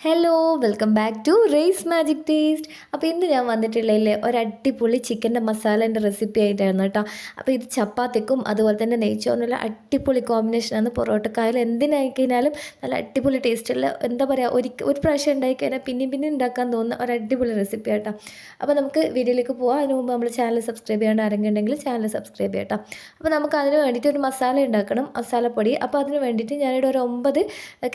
Hello welcome back to race magic taste അപ്പോൾ ഇന്ന് ഞാൻ വന്നിട്ടുള്ളതിൽ ഒരു ചിക്കന്റെ മസാലേന്റെ റെസിപ്പി ആയിട്ടായിരുന്നു കേട്ടോ. അപ്പോൾ ഇത് ചപ്പാത്തിക്കും അതുപോലെ തന്നെ നെയ്ച്ചോറിനുള്ള അടിപൊളി കോമ്പിനേഷനാണ് പൊറോട്ടക്കായാലും എന്തിനായി കഴിഞ്ഞാലും നല്ല അടിപൊളി ടേസ്റ്റുള്ള എന്താ പറയുക ഒരു ഒരു പ്രാവശ്യം ഉണ്ടായി കഴിഞ്ഞാൽ പിന്നെയും പിന്നെ ഉണ്ടാക്കാൻ തോന്നുന്ന ഒരു അടിപൊളി റെസിപ്പി ആട്ടോ. അപ്പോൾ നമുക്ക് വീഡിയോയിലേക്ക് പോകാം അതിന് മുമ്പ് നമ്മൾ ചാനൽ സബ്സ്ക്രൈബ് ചെയ്യാണ്ട് ആരെങ്കിലും ചാനൽ സബ്സ്ക്രൈബ് ചെയ്യട്ടോ അപ്പോൾ നമുക്ക് അതിന് വേണ്ടിയിട്ട് ഒരു മസാല ഉണ്ടാക്കണം മസാലപ്പൊടി അപ്പോൾ അതിന് വേണ്ടിയിട്ട് ഞാനിവിടെ ഒരു ഒമ്പത്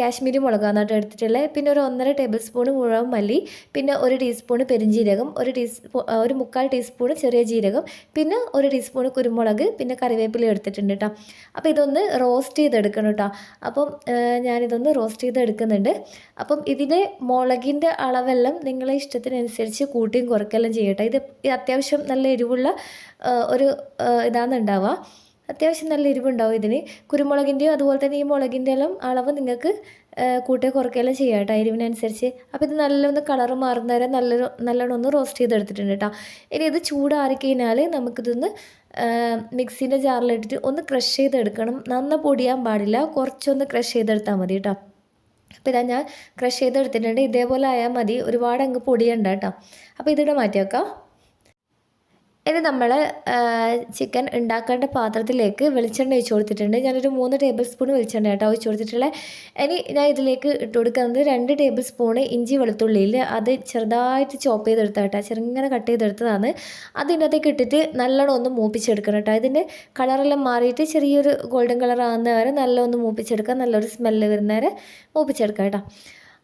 കാശ്മീരി മുളകാണ് കേട്ടോ എടുത്തിട്ടുള്ളത് പിന്നെ ഒരു ഒന്നര ടേബിൾ സ്പൂൺ മുഴുവൻ മല്ലി പിന്നെ ഒരു ടീസ്പൂൺ പെരിഞ്ജീരകം ഒരു ടീസ്പൂ ഒരു മുക്കാൽ ടീസ്പൂൺ ചെറിയ ജീരകം പിന്നെ ഒരു ടീസ്പൂൺ കുരുമുളക് പിന്നെ കറിവേപ്പില എടുത്തിട്ടുണ്ട് കേട്ടോ അപ്പോൾ ഇതൊന്ന് റോസ്റ്റ് ചെയ്തെടുക്കണം കേട്ടോ അപ്പം ഞാനിതൊന്ന് റോസ്റ്റ് ചെയ്തെടുക്കുന്നുണ്ട്. അപ്പം ഇതിന്റെ മുളകിന്റെ അളവെല്ലാം നിങ്ങളെ ഇഷ്ടത്തിനനുസരിച്ച് കൂട്ടിയും കുറയ്ക്കെല്ലാം ചെയ്യട്ടെ. ഇത് അത്യാവശ്യം നല്ല എരിവുള്ള ഒരു ഇതാണ് ഉണ്ടാവുക അത്യാവശ്യം നല്ല എരിവുണ്ടാവും ഇതിന്. കുരുമുളകിന്റെയും അതുപോലെ തന്നെ ഈ മുളകിന്റെ എല്ലാം അളവ് നിങ്ങൾക്ക് കൂട്ടുക കുറയ്ക്കുകയെല്ലാം ചെയ്യാം കേട്ടോ. എരിവിനനുസരിച്ച്. അപ്പോൾ ഇത് നല്ലൊന്ന് കളർ മാറുന്ന വരെ നല്ലൊരു നല്ലോണം ഒന്ന് റോസ്റ്റ് ചെയ്തെടുത്തിട്ടുണ്ട് കേട്ടോ. ഇനി ഇത് ചൂടാറി കഴിഞ്ഞാൽ നമുക്കിതൊന്ന് മിക്സീന്റെ ജാറിലിട്ടിട്ട് ഒന്ന് ക്രഷ് ചെയ്തെടുക്കണം. നന്ന പൊടിയാൻ പാടില്ല. കുറച്ചൊന്ന് ക്രഷ് ചെയ്തെടുത്താൽ മതി കേട്ടോ. അപ്പോൾ ഇതാ ഞാൻ ക്രഷ് ചെയ്തെടുത്തിട്ടുണ്ട്. ഇതേപോലെ ആയാൽ മതി. ഒരുപാട് അങ്ങ് പൊടിയുണ്ട് കേട്ടോ. അപ്പോൾ ഇതിവിടെ മാറ്റി വെക്കാം ഇനി നമ്മൾ ചിക്കൻ ഉണ്ടാക്കേണ്ട പാത്രത്തിലേക്ക് വെളിച്ചെണ്ണ ഒഴിച്ച് കൊടുത്തിട്ടുണ്ട്. ഞാനൊരു മൂന്ന് ടേബിൾ സ്പൂൺ വെളിച്ചെണ്ണ കേട്ടോ ഒഴിച്ച് കൊടുത്തിട്ടുള്ളത് ഇനി ഞാൻ ഇതിലേക്ക് ഇട്ട് കൊടുക്കുന്നത് രണ്ട് ടേബിൾ സ്പൂണ് ഇഞ്ചി വെളുത്തുള്ളിയിൽ അത് ചെറുതായിട്ട് ചോപ്പ് ചെയ്തെടുത്ത കേട്ടോ. ചെറുങ്ങനെ കട്ട് ചെയ്തെടുത്തതാണ്. അതിനകത്തേക്ക് ഇട്ടിട്ട് നല്ലോണം ഒന്ന് മൂപ്പിച്ചെടുക്കണം കേട്ടോ. ഇതിന്റെ കളറെല്ലാം മാറിയിട്ട് ചെറിയൊരു ഗോൾഡൻ കളർ ആകുന്ന വരെ നല്ല ഒന്ന് മൂപ്പിച്ചെടുക്കാം. നല്ലൊരു സ്മെല്ല് വരുന്ന വരെ മൂപ്പിച്ചെടുക്കാം കേട്ടോ.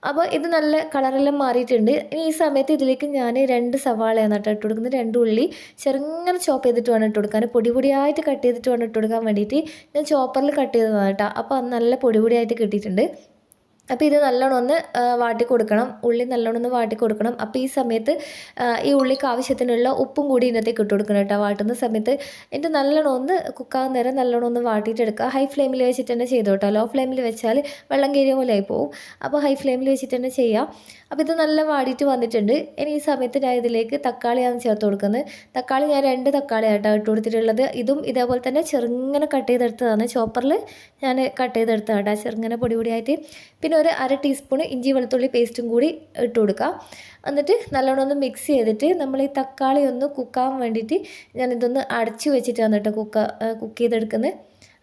അപ്പോൾ ഇത് നല്ല കളറെല്ലാം മാറിയിട്ടുണ്ട്. ഇനി ഈ സമയത്ത് ഇതിലേക്ക് ഞാൻ രണ്ട് സവാളയാണ് കേട്ടോ ഇട്ട് കൊടുക്കുന്നത്. രണ്ട് ഉള്ളി ചെറുങ്ങനെ ചോപ്പ് ചെയ്തിട്ട് വേണം ഇട്ട് കൊടുക്കാൻ. പൊടി പൊടിയായിട്ട് കട്ട് ചെയ്തിട്ട് വേണം ഇട്ട് കൊടുക്കാൻ വേണ്ടിയിട്ട് ഞാൻ ചോപ്പറിൽ കട്ട് ചെയ്തതാണ് കേട്ടോ. അപ്പോൾ അത് നല്ല പൊടി പൊടിയായിട്ട് കിട്ടിയിട്ടുണ്ട്. അപ്പോൾ ഇത് നല്ലോണം ഒന്ന് വാട്ടി കൊടുക്കണം. ഉള്ളി നല്ലോണം ഒന്ന് വാട്ടി കൊടുക്കണം. അപ്പോൾ ഈ സമയത്ത് ഈ ഉള്ളിക്ക് ആവശ്യത്തിനുള്ള ഉപ്പും കൂടി ഇതിനകത്തേക്ക് ഇട്ട് കൊടുക്കണം കേട്ടോ. വാട്ടുന്ന സമയത്ത് എന്നിട്ട് നല്ലോണം ഒന്ന് കുക്കാകുന്ന നേരം നല്ലോണം ഒന്ന് വാട്ടിയിട്ടെടുക്കുക ഹൈ ഫ്ലെയിമിൽ വെച്ചിട്ട് തന്നെ ചെയ്തു കേട്ടോ. ലോ ഫ്ലെയിമിൽ വെച്ചാൽ വെള്ളം കയറിയ പോലെ പോകും അപ്പോൾ ഹൈ ഫ്ലെയിമിൽ വെച്ചിട്ട് തന്നെ ചെയ്യാം. അപ്പോൾ ഇത് നല്ല വാടിയിട്ട് വന്നിട്ടുണ്ട്. ഇനി ഈ സമയത്ത് ഞാൻ ഇതിലേക്ക് തക്കാളിയാണ് ചേർത്ത് കൊടുക്കുന്നത്. തക്കാളി ഞാൻ രണ്ട് തക്കാളി ആയിട്ടാണ് ഇട്ട് കൊടുത്തിട്ടുള്ളത്. ഇതും ഇതേപോലെ തന്നെ ചെറുങ്ങനെ കട്ട് ചെയ്തെടുത്തതാണ്. ചോപ്പറിൽ ഞാൻ കട്ട്. ചെയ്തെടുത്തതാണ് ചെറുങ്ങനെ പൊടി പൊടിയായിട്ട് പിന്നെ ഒരു അര ടീസ്പൂൺ ഇഞ്ചി വെളുത്തുള്ളി പേസ്റ്റും കൂടി ഇട്ട് കൊടുക്കാം. എന്നിട്ട് നല്ലോണം ഒന്ന് മിക്സ് ചെയ്തിട്ട് നമ്മൾ ഈ തക്കാളി ഒന്ന് കുക്കാൻ വേണ്ടിയിട്ട് ഞാനിതൊന്ന് അടച്ചു വെച്ചിട്ടാണ് കേട്ടോ കുക്ക കുക്ക് ചെയ്തെടുക്കുന്നത്.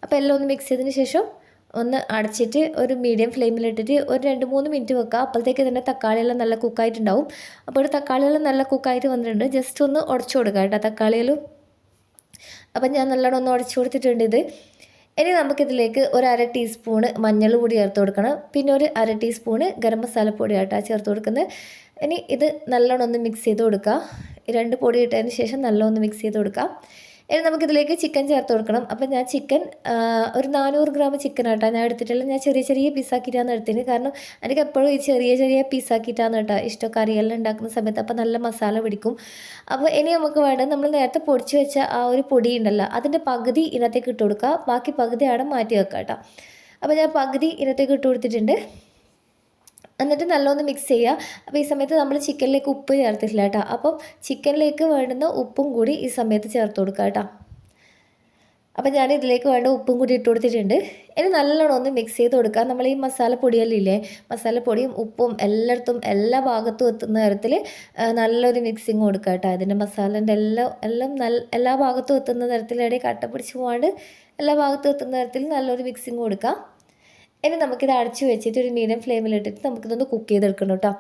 അപ്പോൾ എല്ലാം ഒന്ന് മിക്സ് ചെയ്തതിന് ശേഷം ഒന്ന് അടച്ചിട്ട് ഒരു മീഡിയം ഫ്ലെയിമിലിട്ടിട്ട് ഒരു രണ്ട് മൂന്ന് മിനിറ്റ് വെക്കുക അപ്പോഴത്തേക്ക് തന്നെ തക്കാളിയെല്ലാം നല്ല കുക്കായിട്ടുണ്ടാവും അപ്പോൾ ഒരു തക്കാളിയെല്ലാം നല്ല കുക്കായിട്ട് വന്നിട്ടുണ്ട്. ജസ്റ്റ് ഒന്ന് ഉടച്ചു കൊടുക്കുക കേട്ടോ തക്കാളിയെല്ലാം. അപ്പം ഞാൻ നല്ലോണം ഒന്ന് ഉടച്ചു കൊടുത്തിട്ടുണ്ട് ഇത്. ഇനി നമുക്കിതിലേക്ക് ഒരു അര ടീസ്പൂണ് മഞ്ഞൾ പൊടി ചേർത്ത് കൊടുക്കണം. പിന്നെ ഒരു അര ടീസ്പൂണ് ഗരം മസാലപ്പൊടി ആട്ടാ ചേർത്ത് കൊടുക്കുന്നത്. ഇനി ഇത് നല്ലോണം ഒന്ന് മിക്സ് ചെയ്ത് കൊടുക്കുക രണ്ട് പൊടി ഇട്ടതിന് ശേഷം നല്ലോണം ഒന്ന് മിക്സ് ചെയ്ത് കൊടുക്കാം. ഇനി നമുക്കിതിലേക്ക് ചിക്കൻ ചേർത്ത് കൊടുക്കണം. അപ്പം ഞാൻ ചിക്കൻ ഒരു നാനൂറ് ഗ്രാം ചിക്കൻ ആട്ടോ ഞാൻ എടുത്തിട്ടുള്ളത്. ഞാൻ ചെറിയ ചെറിയ പീസാക്കിയിട്ടാണ് എടുത്തിന് കാരണം എനിക്ക് എപ്പോഴും ഈ ചെറിയ ചെറിയ പീസാക്കിയിട്ടാണ് കേട്ടോ ഇഷ്ടം. കറിയെല്ലാം ഉണ്ടാക്കുന്ന സമയത്ത് അപ്പം നല്ല മസാല പിടിക്കും. അപ്പോൾ ഇനി നമുക്ക് വേണ്ടത് നമ്മൾ നേരത്തെ പൊടിച്ച് വെച്ച ആ ഒരു പൊടി ഉണ്ടല്ലോ അതിന്റെ പകുതി ഇനത്തേക്ക് ഇട്ട് കൊടുക്കുക. ബാക്കി പകുതി അവിടെ മാറ്റി വെക്കാം കേട്ടോ. അപ്പോൾ ഞാൻ പകുതി ഇനത്തേക്ക് ഇട്ട് കൊടുത്തിട്ടുണ്ട്. എന്നിട്ട് നല്ലോണം മിക്സ് ചെയ്യുക. അപ്പോൾ ഈ സമയത്ത് നമ്മൾ ചിക്കനിലേക്ക് ഉപ്പ് ചേർത്തിട്ടില്ല കേട്ടോ. അപ്പം ചിക്കനിലേക്ക് വേണ്ടുന്ന ഉപ്പും കൂടി ഈ സമയത്ത് ചേർത്ത് കൊടുക്കുക കേട്ടോ. അപ്പം ഞാൻ ഇതിലേക്ക് വേണ്ട ഉപ്പും കൂടി ഇട്ട് കൊടുത്തിട്ടുണ്ട്. ഇനി നല്ലോണം ഒന്ന് മിക്സ് ചെയ്ത് കൊടുക്കുക. നമ്മൾ ഈ മസാലപ്പൊടിയെല്ലാം ഇല്ലേ? മസാലപ്പൊടിയും ഉപ്പും എല്ലായിടത്തും എല്ലാ ഭാഗത്തും എത്തുന്ന തരത്തിൽ നല്ലൊരു മിക്സിങ് കൊടുക്കുക കേട്ടോ. അതിന്റെ മസാലേന്റെ എല്ലാം എല്ലാം നല്ല എല്ലാ ഭാഗത്തും എത്തുന്ന തരത്തിൽ ഇടയിൽ കട്ട പിടിച്ച് പോകാണ്ട് എല്ലാ ഭാഗത്തും എത്തുന്ന തരത്തിൽ നല്ലൊരു മിക്സിങ് കൊടുക്കുക. ഇനി നമുക്കിത് അടച്ച് വെച്ചിട്ട് ഒരു മീഡിയം ഫ്ലെയിമിലിട്ടിട്ട് നമുക്കിതൊന്ന് കുക്ക് ചെയ്തെടുക്കണം കേട്ടോ.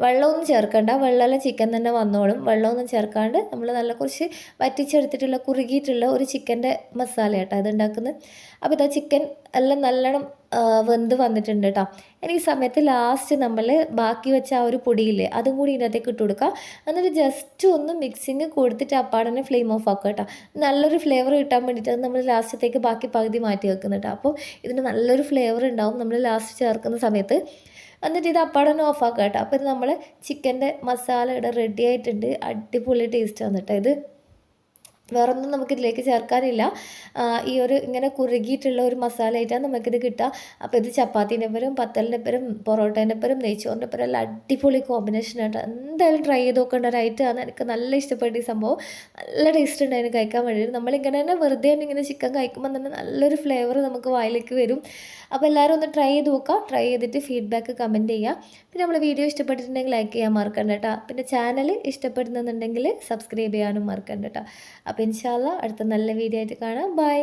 വെള്ളമൊന്നും ചേർക്കണ്ട. വെള്ളമെല്ലാം ചിക്കൻ തന്നെ വന്നോളും. വെള്ളമൊന്നും ചേർക്കാണ്ട് നമ്മൾ നല്ല കുറച്ച് വറ്റിച്ചെടുത്തിട്ടുള്ള കുറുകിയിട്ടുള്ള ഒരു ചിക്കന്റെ മസാല കേട്ടോ അത് ഉണ്ടാക്കുന്നത്. അപ്പോൾ ഇതാ ചിക്കൻ എല്ലാം നല്ലോണം വെന്ത് വന്നിട്ടുണ്ട് കേട്ടോ ഇനി ഈ സമയത്ത് ലാസ്റ്റ് നമ്മൾ ബാക്കി വെച്ച ആ ഒരു പൊടിയില്ലേ അതും കൂടി ഇതിനകത്തേക്ക് ഇട്ട് കൊടുക്കുക എന്നിട്ട് ജസ്റ്റ് ഒന്ന് മിക്സിങ് കൊടുത്തിട്ട് അപ്പാടനെ ഫ്ലെയിം ഓഫ് ആക്കുക കേട്ടോ നല്ലൊരു ഫ്ലേവർ കിട്ടാൻ വേണ്ടിയിട്ട് നമ്മൾ ലാസ്റ്റത്തേക്ക് ബാക്കി പകുതി മാറ്റി വെക്കുന്നുണ്ട് അപ്പോൾ ഇതിന് നല്ലൊരു ഫ്ലേവർ ഉണ്ടാവും നമ്മൾ ലാസ്റ്റ് ചേർക്കുന്ന സമയത്ത്. എന്നിട്ട് ഇത് അപ്പാടനെ ഓഫ് ആക്കുക കേട്ടോ അപ്പോൾ ഇത് നമ്മൾ ചിക്കന്റെ മസാല ഇവിടെ റെഡി ആയിട്ടുണ്ട്. അടിപൊളി ടേസ്റ്റ് ആണ് കേട്ടോ ഇത്. വേറൊന്നും നമുക്കിതിലേക്ക് ചേർക്കാനില്ല. ഈ ഒരു ഇങ്ങനെ കുറുകിയിട്ടുള്ള ഒരു മസാല ആയിട്ടാണ് നമുക്കിത് കിട്ടുക. അപ്പോൾ ഇത് ചപ്പാത്തിന്റെ പരം പത്തലിന്റെ പരം പൊറോട്ടേന്റെ പരം നെയ്ച്ചോറിന്റെ പരം എല്ലാം അടിപൊളി കോമ്പിനേഷൻ ആയിട്ട് എന്തായാലും ട്രൈ ചെയ്ത് നോക്കേണ്ട ഒരു ഐറ്റമാണ് എനിക്ക് നല്ല ഇഷ്ടപ്പെട്ട ഈ സംഭവം. നല്ല ടേസ്റ്റ് ഉണ്ടായിരുന്നു കഴിക്കാൻ വേണ്ടി നമ്മളിങ്ങനെ തന്നെ വെറുതെ തന്നെ ഇങ്ങനെ ചിക്കൻ കഴിക്കുമ്പോൾ തന്നെ നല്ലൊരു ഫ്ലേവർ നമുക്ക് വായിലേക്ക് വരും. അപ്പോൾ എല്ലാവരും ഒന്ന് ട്രൈ ചെയ്ത് നോക്കുക. ട്രൈ ചെയ്തിട്ട് ഫീഡ്ബാക്ക് കമന്റ് ചെയ്യുക. പിന്നെ നമ്മൾ വീഡിയോ ഇഷ്ടപ്പെട്ടിട്ടുണ്ടെങ്കിൽ ലൈക്ക് ചെയ്യാൻ മറക്കണ്ട കേട്ടോ. പിന്നെ ചാനൽ ഇഷ്ടപ്പെടുന്നുണ്ടെങ്കിൽ സബ്സ്ക്രൈബ് ചെയ്യാനും മറക്കണ്ട കേട്ടോ. അപ്പോൾ ഇൻഷാല്ല അടുത്ത നല്ല വീഡിയോ ആയിട്ട് കാണാം. ബൈ